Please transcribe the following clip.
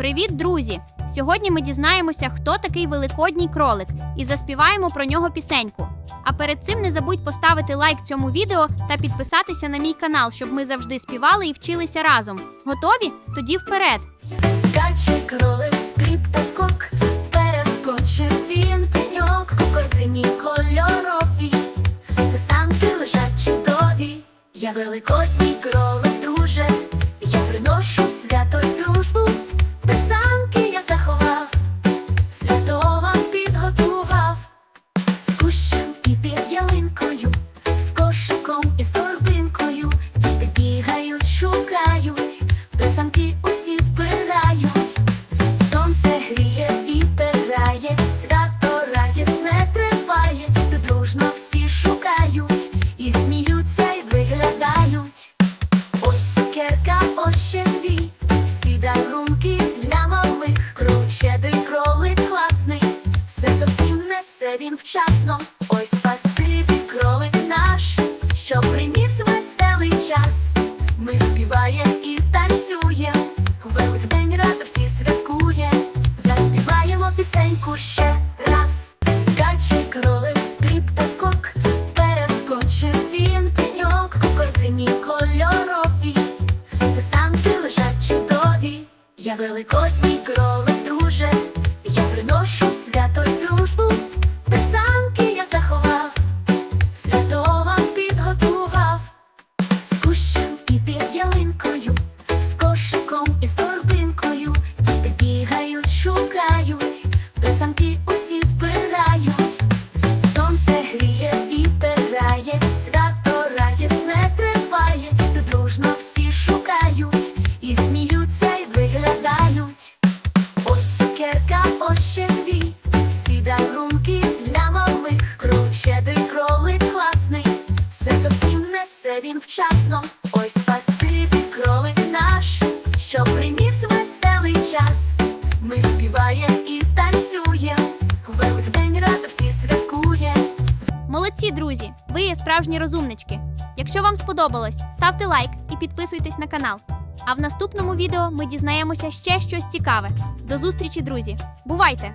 Привіт, друзі! Сьогодні ми дізнаємося, хто такий великодній кролик, і заспіваємо про нього пісеньку. А перед цим не забудь поставити лайк цьому відео та підписатися на мій канал, щоб ми завжди співали і вчилися разом. Готові? Тоді вперед! Скаче кролик, скрип та скок, перескочив він пеньок у корзині кольоровій, писанки лежать чудові. Я великодній кролик, друже, я приношу свято усі збирають, сонце гріє, вітер свято радісне триває, дружно всі шукають, і сміються, й виглядають. Ось цукерка, ось дві, всі дарунки для малих, кручедий кролик класний, свято всім несе він вчасно. Я великодній він вчасно. Ой, спасибі, кролик наш, що приніс веселий час. Ми співаємо і танцюємо, Великдень радо всі святкує. Молодці, друзі! Ви є справжні розумнички. Якщо вам сподобалось, ставте лайк і підписуйтесь на канал. А в наступному відео ми дізнаємося ще щось цікаве. До зустрічі, друзі! Бувайте!